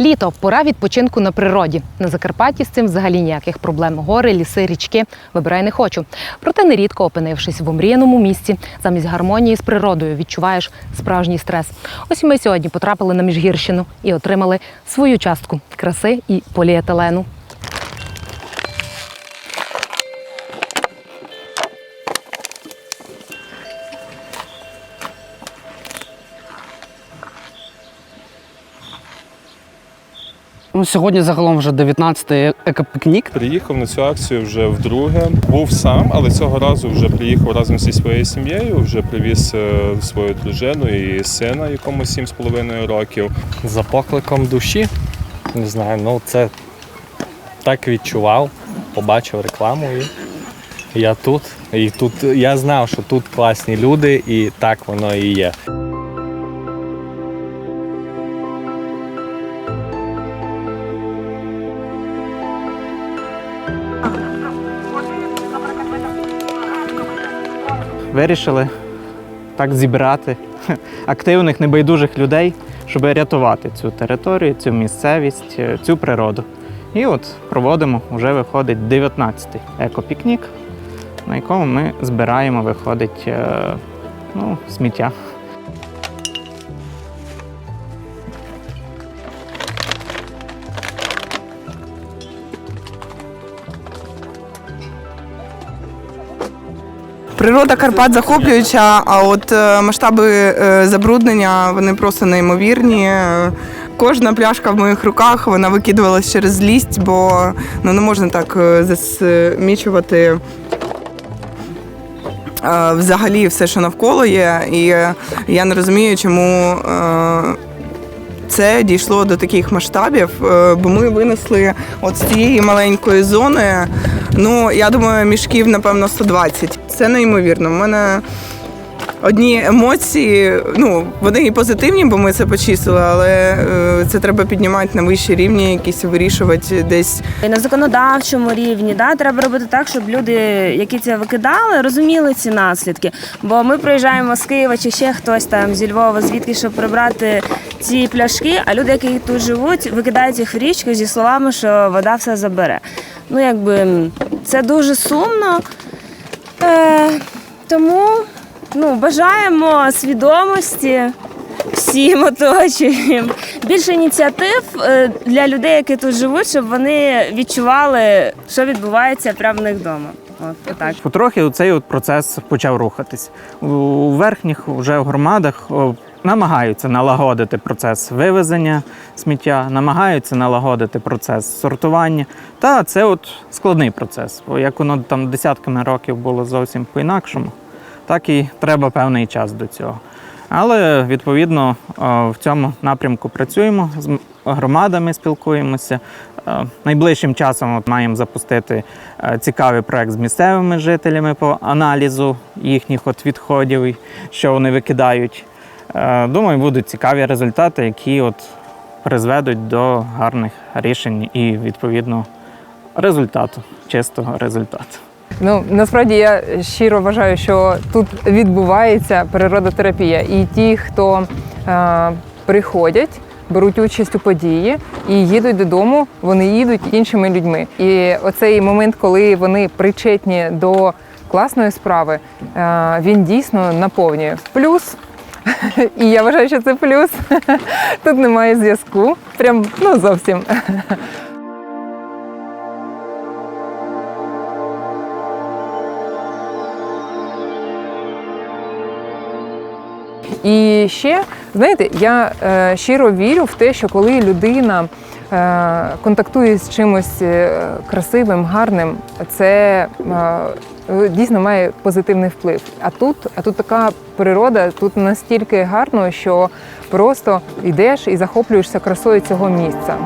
Літо пора відпочинку на природі. На Закарпатті з цим взагалі ніяких проблем. Гори, ліси, річки вибирай не хочу. Проте нерідко, опинившись в омріяному місці, замість гармонії з природою відчуваєш справжній стрес. Ось ми сьогодні потрапили на Міжгірщину і отримали свою частку краси і поліетилену. Ну, сьогодні загалом вже 19-й екопікнік. Приїхав на цю акцію вже вдруге. Був сам, але цього разу вже приїхав разом зі своєю сім'єю. Вже привіз е, свою дружину і сина, якому 7,5 років. за покликом душі. Не знаю, ну це так відчував, побачив рекламу і я тут. І тут я знав, що тут класні люди, і так воно і є. Вирішили так зібрати активних, небайдужих людей, щоб рятувати цю територію, цю місцевість, е, цю природу. І от проводимо, вже виходить 19-й екопікнік, на якому ми збираємо, виходить е, ну, сміття. Природа Карпат захоплююча, а от е, масштаби е, забруднення вони просто неймовірні. Кожна пляшка в моїх руках вона викидувалась через злість, бо ну, не можна так е, засмічувати взагалі все, що навколо є. І я не розумію, чому. Це дійшло до таких масштабів, е, бо ми винесли от з цієї маленької зони. Ну, я думаю, мішків, напевно, 120. Це неймовірно. У мене одні емоції, ну, вони і позитивні, бо ми це почистили, але е, це треба піднімати на вищі рівні, якісь вирішувати десь на законодавчому рівні да, треба робити так, щоб люди, які це викидали, розуміли ці наслідки. Бо ми приїжджаємо з Києва чи ще хтось там зі Львова, звідки, щоб прибрати ці пляшки, а люди, які тут живуть, викидають їх в річку зі словами, що вода все забере. Ну, якби це дуже сумно. Е, тому ну, бажаємо свідомості всім оточуємо. Більше ініціатив е, для людей, які тут живуть, щоб вони відчували, що відбувається прямо в них вдома. От отак. Потрохи цей от процес почав рухатись. У верхніх вже громадах намагаються налагодити процес вивезення сміття, намагаються налагодити процес сортування. Та це от складний процес. Бо як воно там десятками років було зовсім по-інакшому, так і треба певний час до цього. Але відповідно в цьому напрямку працюємо з громадами, спілкуємося. Е, Найближчим часом от маємо запустити е, цікавий проект з місцевими жителями по аналізу їхніх от відходів, що вони викидають. Е, Думаю, будуть цікаві результати, які от призведуть до гарних рішень і відповідно результату, чистого результату. Ну насправді я щиро вважаю, що тут відбувається природотерапія, і ті, хто е, приходять, беруть участь у події і їдуть додому, вони їдуть іншими людьми. І оцей момент, коли вони причетні до класної справи, е, він дійсно наповнює. Плюс. І я вважаю, що це плюс. Тут немає зв'язку. Прям ну зовсім. І ще, знаєте, я е, щиро вірю в те, що коли людина е, контактує з чимось е, красивим, гарним, це е, дійсно має позитивний вплив. А тут, а тут така природа, тут настільки гарно, що просто йдеш і захоплюєшся красою цього місця.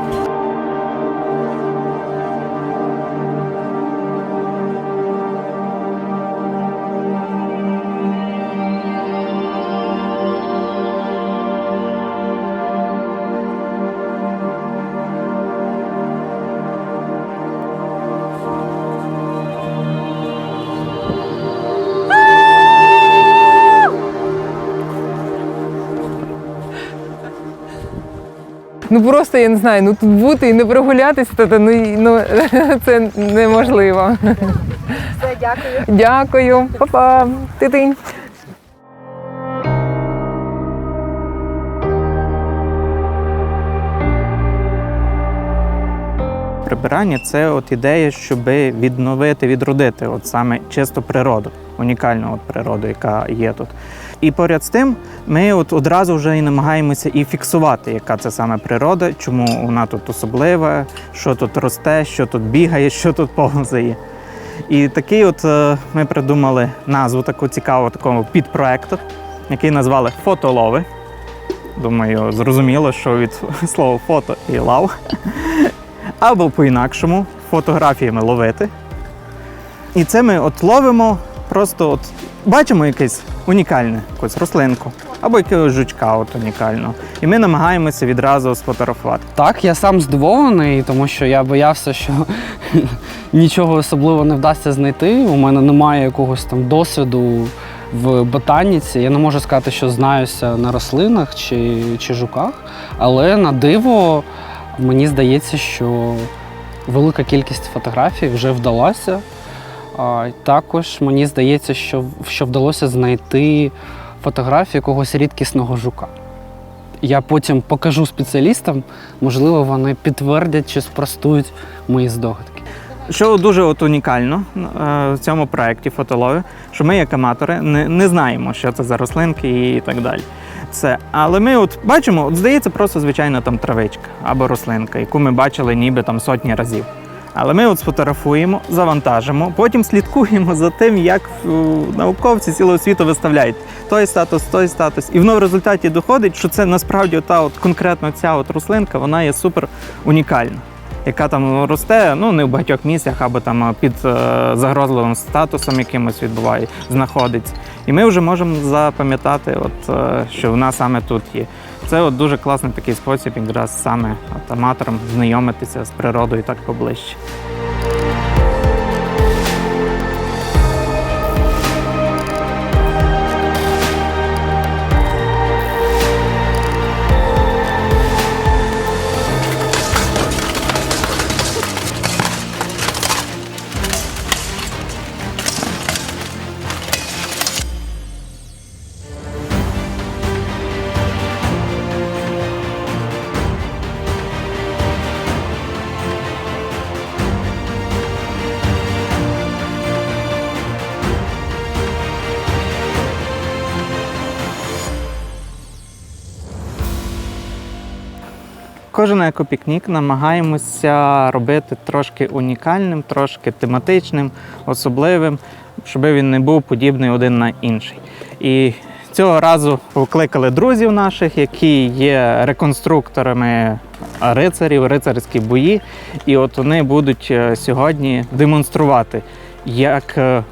Ну просто я не знаю, ну тут бути і не прогулятися, то, то, ну, ну це неможливо. Все, дякую. Дякую, Па-па. Ти-тинь. Прибирання це от ідея, щоб відновити, відродити от саме чисто природу, унікальну от природу, яка є тут. І поряд з тим, ми от одразу вже і намагаємося і фіксувати, яка це саме природа, чому вона тут особлива, що тут росте, що тут бігає, що тут повзає. І такий от е, ми придумали назву таку цікаву такого підпроекту, який назвали Фотолови. Думаю, зрозуміло, що від слова фото і лав. Або по-інакшому фотографіями ловити. І це ми от ловимо, просто от бачимо якесь унікальне, якусь рослинку, або якогось жучка от унікального. І ми намагаємося відразу сфотографувати. Так, я сам здивований, тому що я боявся, що нічого особливого не вдасться знайти. У мене немає якогось там досвіду в ботаніці. Я не можу сказати, що знаюся на рослинах чи, чи жуках, але на диво мені здається, що велика кількість фотографій вже вдалася. Також мені здається, що, що вдалося знайти фотографію якогось рідкісного жука. Я потім покажу спеціалістам, можливо, вони підтвердять чи спростують мої здогадки. Що дуже от унікально е, в цьому проєкті фотолові, що ми, як аматори, не, не знаємо, що це за рослинки і так далі. Це, але ми от бачимо, от здається, просто звичайна там травичка або рослинка, яку ми бачили ніби там сотні разів. Але ми от сфотографуємо, завантажимо, потім слідкуємо за тим, як е, науковці цілого світу виставляють той статус, той статус. І воно в результаті доходить, що це насправді та от конкретно ця от рослинка, вона є супер унікальна. Яка там росте, ну не в багатьох місцях, або там під е, загрозливим статусом якимось відбуває, знаходиться. І ми вже можемо запам'ятати, от, е, що вона саме тут є. Це от дуже класний такий спосіб, якраз саме от, аматорам знайомитися з природою так поближче. Кожен екопікнік намагаємося робити трошки унікальним, трошки тематичним, особливим, щоб він не був подібний один на інший. І цього разу покликали друзів наших, які є реконструкторами рицарів, рицарські бої. І от вони будуть е, сьогодні демонструвати, як е,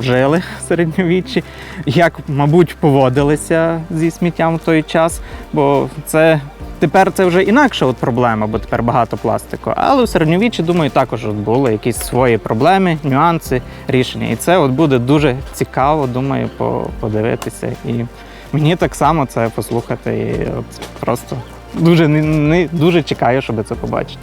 жили в середньовіччі, як, мабуть, поводилися зі сміттям в той час, бо це тепер це вже інакша от проблема, бо тепер багато пластику. Але в середньовіччі, думаю, також от були якісь свої проблеми, нюанси, рішення. І це от буде дуже цікаво, думаю, подивитися. І мені так само це послухати. І от просто дуже, не, дуже чекаю, щоб це побачити.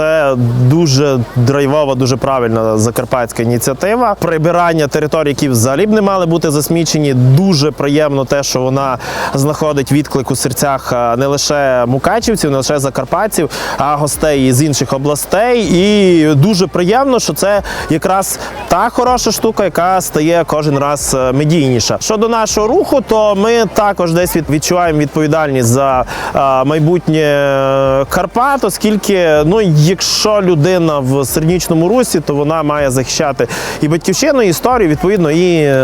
Це дуже драйвова, дуже правильна закарпатська ініціатива. Прибирання територій, які взагалі б не мали бути засмічені. Дуже приємно те, що вона знаходить відклик у серцях не лише мукачівців, не лише закарпатців, а гостей з інших областей. І дуже приємно, що це якраз та хороша штука, яка стає кожен раз е, медійніша. Щодо нашого руху, то ми також десь відчуваємо відповідальність за е, майбутнє Карпат, оскільки ну, якщо людина в середньовічному русі, то вона має захищати і батьківщину, і історію, відповідно, і е,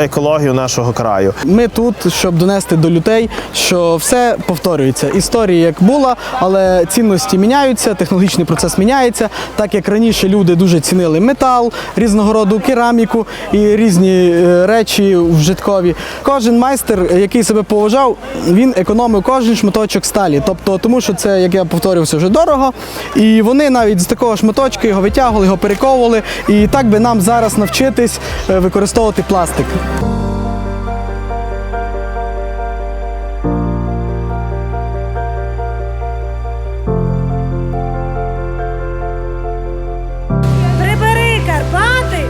екологію нашого краю. Ми тут, щоб донести до людей, що все повторюється. Історія як була, але цінності міняються, технологічний процес міняється. Так як раніше люди дуже цінили метал, різного роду кераміку і різні е, речі вжиткові. Кожен майстер, який себе поважав, він економив кожен шматочок сталі. Тобто, тому що це, як я повторювався, вже дорого. І І вони навіть з такого шматочка його витягували, його перековували. І так би нам зараз навчитись е, використовувати пластик. Прибери Карпати!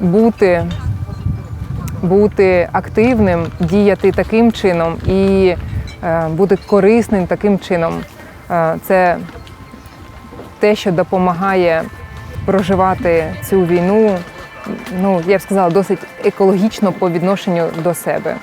бути, бути активним, діяти таким чином і е, бути корисним таким чином. Е, це те, що допомагає проживати цю війну, ну я б сказала, досить екологічно по відношенню до себе.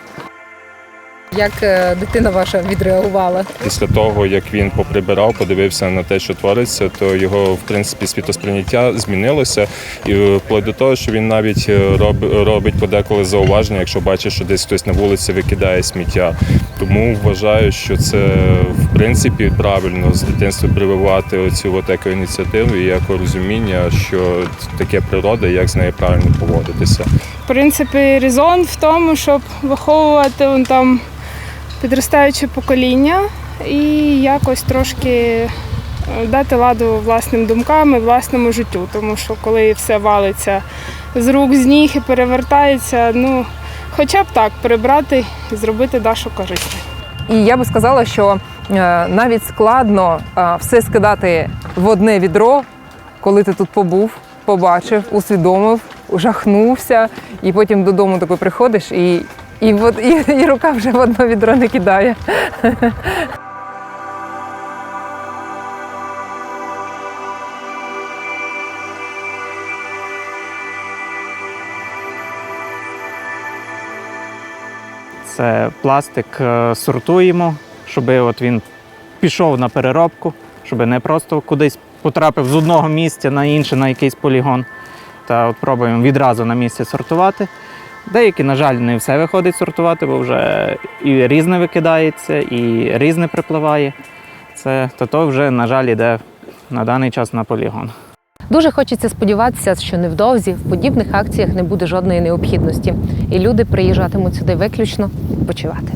Як е, дитина ваша відреагувала? Після того, як він поприбирав, подивився на те, що твориться, то його в принципі світосприйняття змінилося, і е, вплоть до того, що він навіть е, роб- робить подеколи зауваження, якщо бачить, що десь хтось на вулиці викидає сміття. Тому вважаю, що це в принципі правильно з дитинства прививати оцю от екоініціативу і екорозуміння, що таке природа, і як з нею правильно поводитися. В принципі, резон в тому, щоб виховувати он, там підростаюче покоління і якось трошки е, дати ладу власним думкам і власному життю. Тому що коли все валиться з рук, з ніг і перевертається, ну хоча б так прибрати і зробити Дашу корисною. І я би сказала, що е, навіть складно е, все скидати в одне відро, коли ти тут побув, побачив, усвідомив, жахнувся, і потім додому такий приходиш і. І, от, і, і рука вже в одне відро не кидає. Це пластик е, сортуємо, щоб от він пішов на переробку, щоб не просто кудись потрапив з одного місця на інше, на якийсь полігон. Та от пробуємо відразу на місці сортувати. Деякі, на жаль, не все виходить сортувати, бо вже і різне викидається, і різне припливає. Це то, то вже, на жаль, йде на даний час на полігон. Дуже хочеться сподіватися, що невдовзі в подібних акціях не буде жодної необхідності, і люди приїжджатимуть сюди виключно почивати.